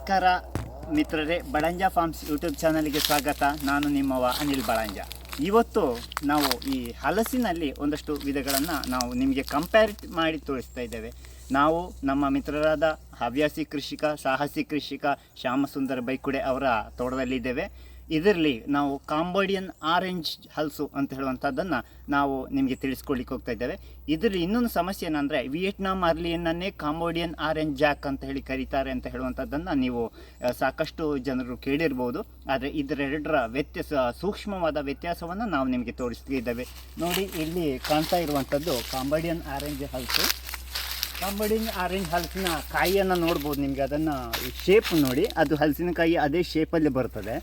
ನಮಸ್ಕಾರ ಮಿತ್ರರೇ, Balanja forms YouTube ಚಾನಲ್ಗೆ ಸ್ವಾಗತ. ನಾನು ನಿಮ್ಮವ ಅನಿಲ್ ಬಳಂಜ. ಇವತ್ತು ನಾವು ಈ ಹಲಸಿನಲ್ಲಿ ಒಂದಷ್ಟು ವಿಧಗಳನ್ನು ನಾವು ನಿಮಗೆ ಕಂಪೇರ್ ಮಾಡಿ ತೋರಿಸ್ತಾ ಇದ್ದೇವೆ. ನಾವು ನಮ್ಮ ಮಿತ್ರರಾದ ಹವ್ಯಾಸಿ ಕೃಷಿಕ, ಸಾಹಸಿ ಕೃಷಿಕ ಶ್ಯಾಮಸುಂದರ ಬೈಕುಡೆ ಅವರ ತೋಟದಲ್ಲಿದ್ದೇವೆ. ಇದರಲ್ಲಿ ನಾವು ಕಾಂಬೋಡಿಯನ್ ಆರೆಂಜ್ ಹಲ್ಸು ಅಂತ ಹೇಳುವಂಥದ್ದನ್ನು ನಾವು ನಿಮಗೆ ತಿಳಿಸ್ಕೊಡ್ಲಿಕ್ಕೆ ಹೋಗ್ತಾ ಇದ್ದೇವೆ. ಇದರಲ್ಲಿ ಇನ್ನೊಂದು ಸಮಸ್ಯೆ ಏನಂದರೆ ವಿಯೆಟ್ನಾಮ್ ಅರ್ಲಿಯನ್ನನ್ನೇ ಕಾಂಬೋಡಿಯನ್ ಆರೆಂಜ್ ಜಾಕ್ ಅಂತ ಹೇಳಿ ಕರೀತಾರೆ ಅಂತ ಹೇಳುವಂಥದ್ದನ್ನು ನೀವು ಸಾಕಷ್ಟು ಜನರು ಕೇಳಿರ್ಬೋದು. ಆದರೆ ಇದರೆರಡರ ವ್ಯತ್ಯಾಸ, ಸೂಕ್ಷ್ಮವಾದ ವ್ಯತ್ಯಾಸವನ್ನು ನಾವು ನಿಮಗೆ ತೋರಿಸ್ತಿದ್ದೇವೆ ನೋಡಿ, ಇಲ್ಲಿ ಕಾಣ್ತಾ ಇರುವಂಥದ್ದು ಕಾಂಬೋಡಿಯನ್ ಆರೆಂಜ್ ಹಲ್ಸು. ಕಾಂಬೋಡಿಯನ್ ಆರೆಂಜ್ ಹಲಸಿನ ಕಾಯಿಯನ್ನು ನೋಡ್ಬೋದು ನಿಮಗೆ. ಅದನ್ನು ಶೇಪ್ ನೋಡಿ. ಅದು ಹಲಸಿನಕಾಯಿ ಅದೇ ಶೇಪಲ್ಲಿ ಬರ್ತದೆ.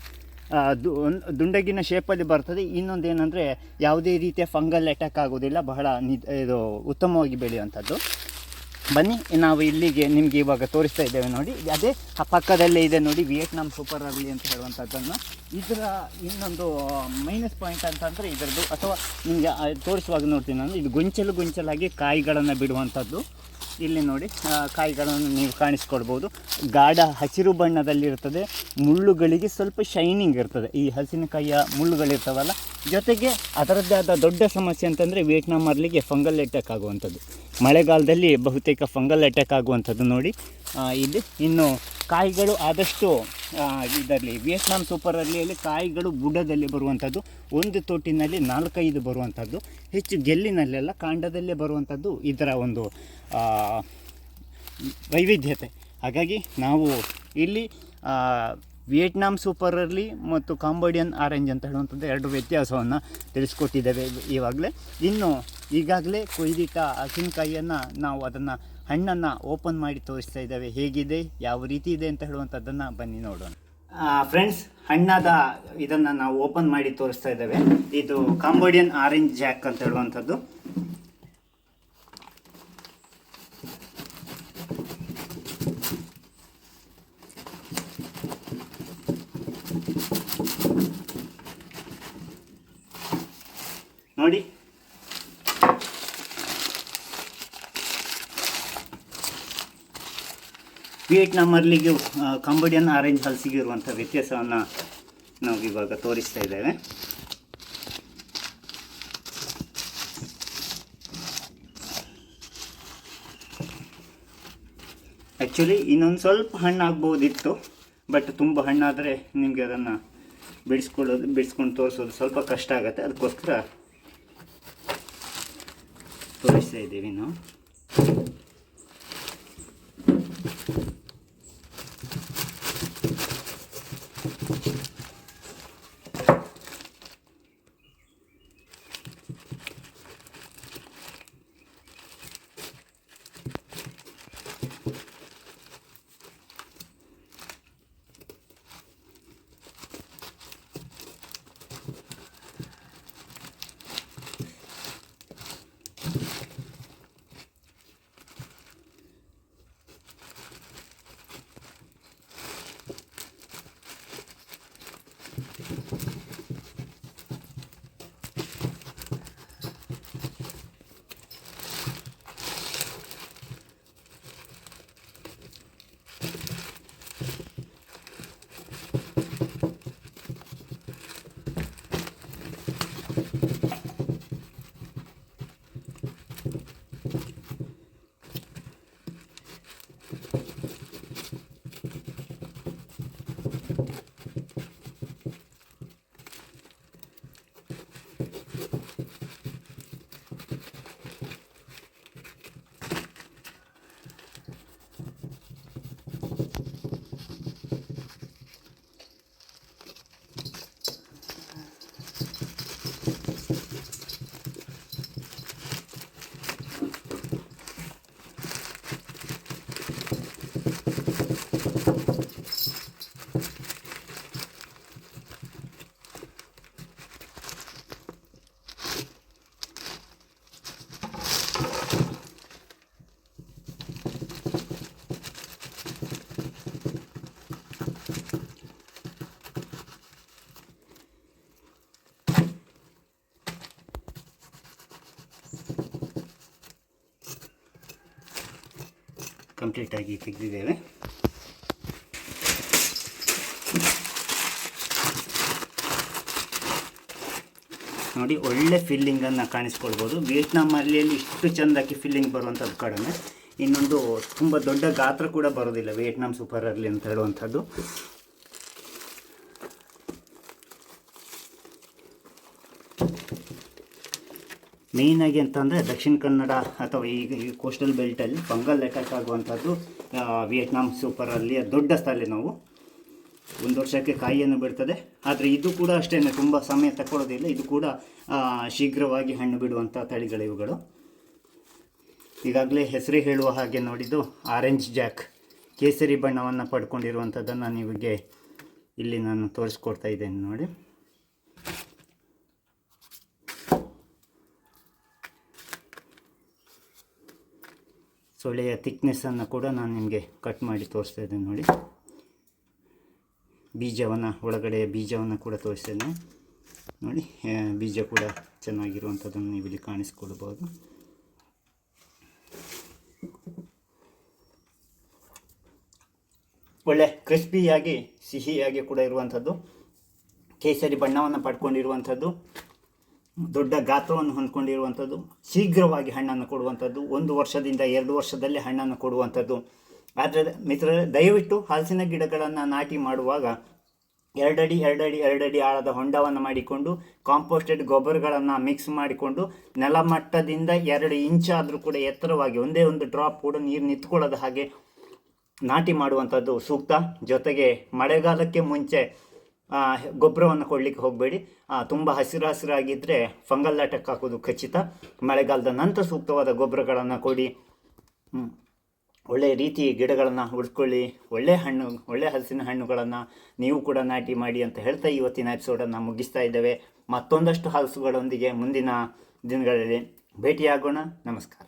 ದುಂಡಗಿನ ಶೇಪಲ್ಲಿ ಬರ್ತದೆ. ಇನ್ನೊಂದು ಏನಂದರೆ ಯಾವುದೇ ರೀತಿಯ ಫಂಗಲ್ ಅಟ್ಯಾಕ್ ಆಗೋದಿಲ್ಲ. ಬಹಳ ನಿದ್, ಇದು ಉತ್ತಮವಾಗಿ ಬೆಳೆಯುವಂಥದ್ದು. ಬನ್ನಿ, ನಾವು ಇಲ್ಲಿಗೆ ನಿಮಗೆ ಇವಾಗ ತೋರಿಸ್ತಾ ಇದ್ದೇವೆ ನೋಡಿ. ಅದೇ ಪಕ್ಕದಲ್ಲೇ ಇದೆ ನೋಡಿ, ವಿಯೆಟ್ನಾಂ ಸೂಪರ್ ಅರ್ಲಿ ಅಂತ ಹೇಳುವಂಥದ್ದನ್ನು. ಇದರ ಇನ್ನೊಂದು ಮೈನಸ್ ಪಾಯಿಂಟ್ ಅಂತಂದರೆ ಇದರದ್ದು. ಅಥವಾ ನಿಮಗೆ ತೋರಿಸುವಾಗ ನೋಡ್ತೀನಿ ನಾನು. ಇದು ಗೊಂಚಲು ಗೊಂಚಲಾಗಿ ಕಾಯಿಗಳನ್ನು ಬಿಡುವಂಥದ್ದು. ಇಲ್ಲಿ ನೋಡಿ ಕಾಯಿಗಳನ್ನು ನೀವು ಕಾಣಿಸ್ಕೊಳ್ಬೋದು. ಗಾಢ ಹಸಿರು ಬಣ್ಣದಲ್ಲಿರ್ತದೆ ಮುಳ್ಳುಗಳಿಗೆ ಸ್ವಲ್ಪ ಶೈನಿಂಗ್ ಇರ್ತದೆ. ಈ ಹಸಿನಕಾಯಿಯ ಮುಳ್ಳುಗಳಿರ್ತವಲ್ಲ, ಜೊತೆಗೆ ಅದರದ್ದೇ ಆದ ದೊಡ್ಡ ಸಮಸ್ಯೆ ಅಂತಂದರೆ ವಿಯೆಟ್ನಾಮ್ ಮರಲಿಗೆ ಫಂಗಲ್ ಅಟ್ಯಾಕ್ ಆಗುವಂಥದ್ದು. ಮಳೆಗಾಲದಲ್ಲಿ ಬಹುತೇಕ ಫಂಗಲ್ ಅಟ್ಯಾಕ್ ಆಗುವಂಥದ್ದು ನೋಡಿ. ಇಲ್ಲಿ ಇನ್ನು ಕಾಯಿಗಳು ಆದಷ್ಟು ಇದರಲ್ಲಿ ವಿಯೆಟ್ನಾಂ ಸೂಪರ್ ಅರ್ಲಿಯಲ್ಲಿ ಕಾಯಿಗಳು ಬುಡದಲ್ಲಿ ಬರುವಂಥದ್ದು, ಒಂದು ತೊಟ್ಟಿನಲ್ಲಿ ನಾಲ್ಕೈದು ಬರುವಂಥದ್ದು, ಹೆಚ್ಚು ಗೆಲ್ಲಿನಲ್ಲೆಲ್ಲ ಕಾಂಡದಲ್ಲೇ ಬರುವಂಥದ್ದು ಇದರ ಒಂದು ವೈವಿಧ್ಯತೆ. ಹಾಗಾಗಿ ನಾವು ಇಲ್ಲಿ ವಿಯೆಟ್ನಾಂ ಸೂಪರ್ ಮತ್ತು ಕಾಂಬೋಡಿಯನ್ ಆರೆಂಜ್ ಅಂತ ಹೇಳುವಂಥದ್ದು ಎರಡು ವ್ಯತ್ಯಾಸವನ್ನು ತಿಳಿಸ್ಕೊಟ್ಟಿದ್ದೇವೆ ಇವಾಗಲೇ. ಇನ್ನು ಈಗಾಗಲೇ ಕೊಯ್ದಿಟ್ಟ ಹಸಿನಕಾಯಿಯನ್ನು ನಾವು ಅದನ್ನು ಹಣ್ಣನ್ನು ಓಪನ್ ಮಾಡಿ ತೋರಿಸ್ತಾ ಇದ್ದಾವೆ. ಹೇಗಿದೆ? ಯಾವ ರೀತಿ ಇದೆ ಅಂತ ಹೇಳುವಂಥದ್ದನ್ನು ಬನ್ನಿ ನೋಡೋಣ. ಫ್ರೆಂಡ್ಸ್ ಹಣ್ಣಾದ ಇದನ್ನು ನಾವು ಓಪನ್ ಮಾಡಿ ತೋರಿಸ್ತಾ ಇದ್ದೇವೆ. ಇದು ಕಾಂಬೋಡಿಯನ್ ಆರೆಂಜ್ ಜಾಕ್ ಅಂತ ಹೇಳುವಂಥದ್ದು. ನೋಡಿ ವಿಯೆಟ್ನಾಮರ್ಲಿಗೆ ಕಾಂಬೋಡಿಯನ್ ಆರೆಂಜ್ ಹಲ್ಸಿಗೆ ಇರುವಂಥ ವ್ಯತ್ಯಾಸವನ್ನು ನಾವು ಇವಾಗ ತೋರಿಸ್ತಾ ಇದ್ದೇವೆ. ಆ್ಯಕ್ಚುಲಿ ಇನ್ನೊಂದು ಸ್ವಲ್ಪ ಹಣ್ಣು ಆಗ್ಬೋದಿತ್ತು ಬಟ್ ತುಂಬ ಹಣ್ಣಾದರೆ ನಿಮಗೆ ಅದನ್ನು ಬಿಡಿಸ್ಕೊಳ್ಳೋದು, ಬಿಡಿಸ್ಕೊಂಡು ತೋರಿಸೋದು ಸ್ವಲ್ಪ ಕಷ್ಟ ಆಗುತ್ತೆ. ಅದಕ್ಕೋಸ್ಕರ ತೋರಿಸ್ತಾ ಇದ್ದೀವಿ ನಾವು. ಕಂಪ್ಲೀಟಾಗಿ ತೆಗೆದಿದ್ದೇವೆ. ನೋಡಿ, ಒಳ್ಳೆ ಫಿಲ್ಲಿಂಗನ್ನು ಕಾಣಿಸ್ಕೊಳ್ಬೋದು. ವಿಯೆಟ್ನಾಮ್ ಅಲ್ಲಿಯಲ್ಲಿ ಇಷ್ಟು ಚೆಂದಕ್ಕೆ ಫಿಲ್ಲಿಂಗ್ ಬರುವಂಥದ್ದು ಕಡಿಮೆ. ಇನ್ನೊಂದು ತುಂಬ ದೊಡ್ಡ ಗಾತ್ರ ಕೂಡ ಬರೋದಿಲ್ಲ. ವಿಯೆಟ್ನಾಮ್ ಸೂಪರ್ ಅರ್ಲಿ ಅಂತ ಹೇಳುವಂಥದ್ದು. ಮೇಯ್ನಾಗಿ ಅಂತಂದರೆ ದಕ್ಷಿಣ ಕನ್ನಡ ಅಥವಾ ಈಗ ಈ ಕೋಸ್ಟಲ್ ಬೆಲ್ಟಲ್ಲಿ ಬಂಗಾಲ್ ಅಟ್ಯಾಕ್ ಆಗುವಂಥದ್ದು ವಿಯೆಟ್ನಾಮ್ ಸೂಪರ್ ಸೂಪರಲ್ಲಿ ದೊಡ್ಡ ಸ್ಥಳ ನಾವು ಒಂದು ವರ್ಷಕ್ಕೆ ಕಾಯಿಯನ್ನು ಬಿಡ್ತದೆ. ಆದರೆ ಇದು ಕೂಡ ಅಷ್ಟೇ ತುಂಬ ಸಮಯ ತಗೊಳ್ಳೋದಿಲ್ಲ ಇದು ಕೂಡ ಶೀಘ್ರವಾಗಿ ಹಣ್ಣು ಬಿಡುವಂಥ ತಳಿಗಳು ಇವುಗಳು. ಈಗಾಗಲೇ ಹೆಸರು ಹೇಳುವ ಹಾಗೆ ನೋಡಿದ್ದು ಆರೆಂಜ್ ಜಾಕ್ ಕೇಸರಿ ಬಣ್ಣವನ್ನು ಪಡ್ಕೊಂಡಿರುವಂಥದ್ದನ್ನು ನಿಮಗೆ ಇಲ್ಲಿ ನಾನು ತೋರಿಸ್ಕೊಡ್ತಾ ಇದ್ದೇನೆ ನೋಡಿ. ಸೊಳ್ಳೆಯ ಥಿಕ್ನೆಸ್ಸನ್ನು ಕೂಡ ನಾನು ನಿಮಗೆ ಕಟ್ ಮಾಡಿ ತೋರಿಸ್ತಾ ಇದ್ದೇನೆ ನೋಡಿ. ಬೀಜವನ್ನು ಒಳಗಡೆಯ ಬೀಜವನ್ನು ಕೂಡ ತೋರಿಸ್ತೇನೆ ನೋಡಿ ಬೀಜ ಕೂಡ ಚೆನ್ನಾಗಿರುವಂಥದ್ದನ್ನು ನೀವು ಇಲ್ಲಿ ಕಾಣಿಸ್ಕೊಳ್ಬೋದು. ಒಳ್ಳೆ ಕ್ರಿಸ್ಪಿಯಾಗಿ ಸಿಹಿಯಾಗಿ ಕೂಡ ಇರುವಂಥದ್ದು. ಕೇಸರಿ ಬಣ್ಣವನ್ನು ಪಡ್ಕೊಂಡಿರುವಂಥದ್ದು. ದೊಡ್ಡ ಗಾತ್ರವನ್ನು ಹೊಂದ್ಕೊಂಡಿರುವಂಥದ್ದು, ಶೀಘ್ರವಾಗಿ ಹಣ್ಣನ್ನು ಕೊಡುವಂಥದ್ದು, ಒಂದು ವರ್ಷದಿಂದ ಎರಡು ವರ್ಷದಲ್ಲಿ ಹಣ್ಣನ್ನು ಕೊಡುವಂಥದ್ದು. ಆದರೆ ಮಿತ್ರರೇ, ದಯವಿಟ್ಟು ಹಲಸಿನ ಗಿಡಗಳನ್ನು ನಾಟಿ ಮಾಡುವಾಗ ಎರಡಡಿ ಎರಡಡಿ ಎರಡಡಿ ಆಳದ ಹೊಂಡವನ್ನು ಮಾಡಿಕೊಂಡು, ಕಾಂಪೋಸ್ಟೆಡ್ ಗೊಬ್ಬರಗಳನ್ನು ಮಿಕ್ಸ್ ಮಾಡಿಕೊಂಡು, ನೆಲಮಟ್ಟದಿಂದ ಎರಡು ಇಂಚಾದರೂ ಕೂಡ ಎತ್ತರವಾಗಿ ಒಂದೇ ಒಂದು ಡ್ರಾಪ್ ಕೂಡ ನೀರು ನಿಂತ್ಕೊಳ್ಳೋದ ಹಾಗೆ ನಾಟಿ ಮಾಡುವಂಥದ್ದು ಸೂಕ್ತ. ಜೊತೆಗೆ ಮಳೆಗಾಲಕ್ಕೆ ಮುಂಚೆ ಗೊಬ್ಬರವನ್ನು ಕೊಡಲಿಕ್ಕೆ ಹೋಗಬೇಡಿ. ತುಂಬ ಹಸಿರು ಹಸಿರಾಗಿದ್ದರೆ ಫಂಗಲ್ ಅಟ್ಯಾಕ್ ಹಾಕೋದು ಖಚಿತ. ಮಳೆಗಾಲದ ನಂತರ ಸೂಕ್ತವಾದ ಗೊಬ್ಬರಗಳನ್ನು ಕೊಡಿ. ಒಳ್ಳೆಯ ರೀತಿ ಗಿಡಗಳನ್ನು ಉಳಿಸ್ಕೊಳ್ಳಿ ಒಳ್ಳೆ ಹಣ್ಣು, ಒಳ್ಳೆ ಹಲಸಿನ ಹಣ್ಣುಗಳನ್ನು ನೀವು ಕೂಡ ನಾಟಿ ಮಾಡಿ ಅಂತ ಹೇಳ್ತಾ ಇವತ್ತಿನ ಎಪಿಸೋಡನ್ನು ಮುಗಿಸ್ತಾ ಇದ್ದೇವೆ. ಮತ್ತೊಂದಷ್ಟು ಹಲಸುಗಳೊಂದಿಗೆ ಮುಂದಿನ ದಿನಗಳಲ್ಲಿ ಭೇಟಿಯಾಗೋಣ. ನಮಸ್ಕಾರ.